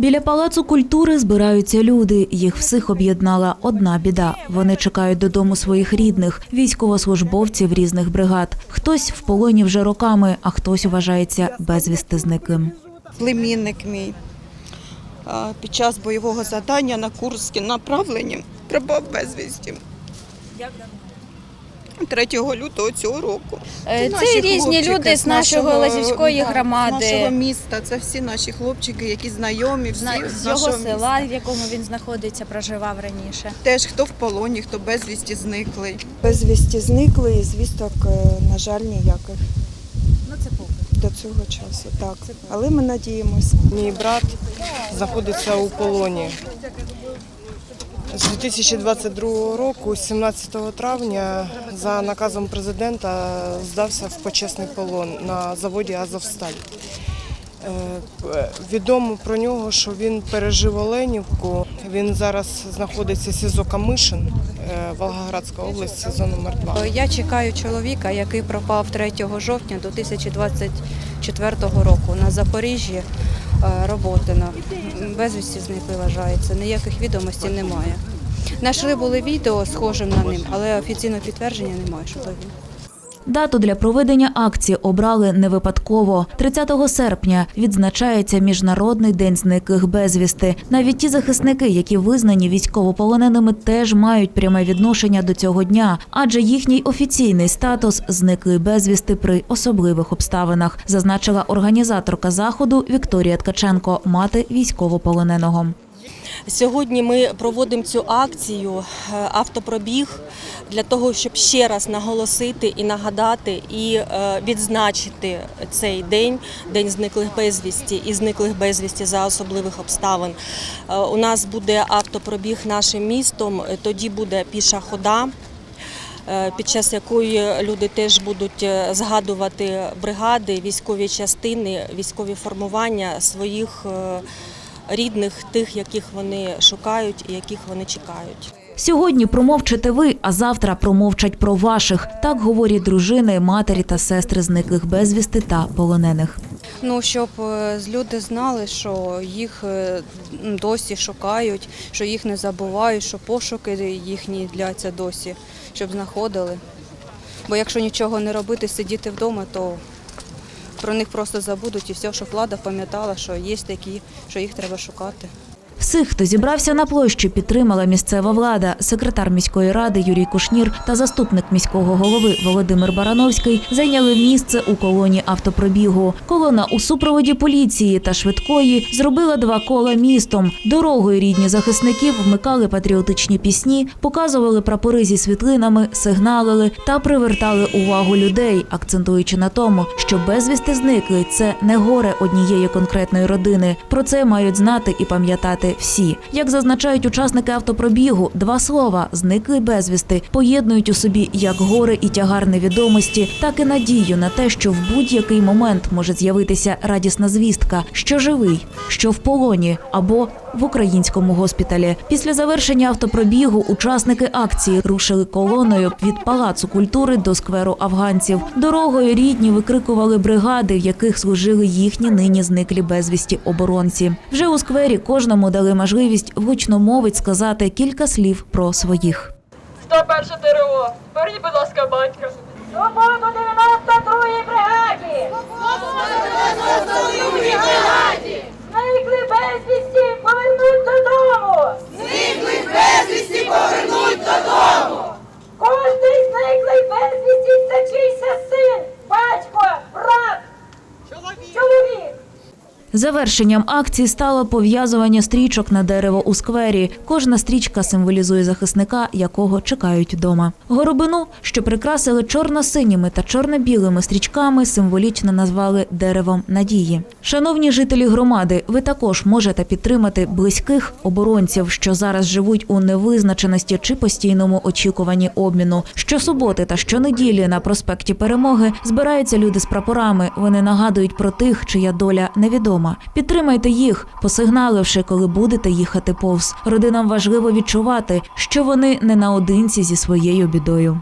Біля палацу культури збираються люди. Їх всіх об'єднала одна біда. Вони чекають додому своїх рідних, військовослужбовців різних бригад. Хтось в полоні вже роками, а хтось вважається безвісти зниклим. племінник мій під час бойового завдання на Курські направлені пропав безвісті. 3 лютого цього року. Е, Це Це різні люди з нашого Лазівської да, З нашого міста. Це всі наші хлопчики, які знайомі, всі з з його нашого села, міста. в якому він знаходиться, проживав раніше. Теж хто в полоні, хто безвісті зниклий. Безвісті зникли і звісток, е, на жаль, ніяких Ну це поки. до цього часу. Так, але ми надіємося. Мій брат знаходиться у полоні. З 2022 року, 17 травня, за наказом президента здався в почесний полон на заводі Азовсталь. Е, Відомо про нього, що він пережив Оленівку. Він зараз знаходиться в СІЗО Камишин, е, Волгоградська область, СІЗО номер 2 Я чекаю чоловіка, який пропав 3 жовтня 2024 року на Запоріжжі е, Роботино. Безвісті зникли вважається. Ніяких відомостей немає. Нашли були відео схожим на ним, але офіційного підтвердження немає, що то він. Дату для проведення акції обрали не випадково. 30 серпня відзначається Міжнародний день зниклих безвісти. Навіть ті захисники, які визнані військовополоненими, теж мають пряме відношення до цього дня, адже їхній офіційний статус зниклий безвісти при особливих обставинах, зазначила організаторка заходу Вікторія Ткаченко, мати військовополоненого. Сьогодні ми проводимо цю акцію е, автопробіг для того, щоб ще раз наголосити і нагадати і е, відзначити цей день, день зниклих безвісті і зниклих безвісті за особливих обставин. Е, У нас буде автопробіг нашим містом, тоді буде піша хода. Під час якої люди теж будуть згадувати бригади, військові частини, військові формування своїх рідних, тих, яких вони шукають і яких вони чекають. Сьогодні промовчите ви, а завтра промовчать про ваших. Так говорять дружини, матері та сестри зниклих безвісти та полонених. Ну, щоб е, люди знали, що їх е, досі шукають, що їх не забувають, що пошуки їхні дляться досі, щоб знаходили. Бо якщо нічого не робити, сидіти вдома, то про них просто забудуть і все, щоб влада пам'ятала, що є такі, що їх треба шукати. Всіх, хто зібрався на площі, підтримала місцева влада. Секретар міської ради Юрій Кушнір та заступник міського голови Володимир Барановський зайняли місце у колоні автопробігу. Колона у супроводі поліції та швидкої зробила два кола містом. Дорогою рідні захисників вмикали патріотичні пісні, показували прапори зі світлинами, сигналили та привертали увагу людей, акцентуючи на тому, що безвісти зникли це не горе однієї конкретної родини. Про це мають знати і пам'ятати всі. Як зазначають учасники автопробігу, два слова зникли безвісти поєднують у собі як горе і тягар невідомості, так і надію на те, що в будь-який момент може з'явитися радісна звістка, що живий, що в полоні або в українському госпіталі. Після завершення автопробігу учасники акції рушили колоною від палацу культури до скверу афганців. Дорогою рідні викрикували бригади, в яких служили їхні нині зниклі безвісті оборонці. Вже у сквері кожному дали можливість гучномовець сказати кілька слів про своїх. 101 ТРО. Поверніть, будь ласка, батька. Свободу 92-й бригаді! Свободу 92-й бригаді! Зникли безвісті, повернуть додому! Зникли безвісті, повернуть додому! Кожний зниклий безвісті це чийся син, батько, брат, чоловік! Завершенням акції стало пов'язування стрічок на дерево у сквері. Кожна стрічка символізує захисника, якого чекають вдома. Горобину, що прикрасили чорно-синіми та чорно-білими стрічками, символічно назвали деревом надії. Шановні жителі громади, ви також можете підтримати близьких оборонців, що зараз живуть у невизначеності чи постійному очікуванні обміну. Щосуботи та щонеділі на проспекті Перемоги збираються люди з прапорами. Вони нагадують про тих, чия доля невідома. Підтримайте їх, посигналивши, коли будете їхати повз. Родинам важливо відчувати, що вони не наодинці зі своєю бідою.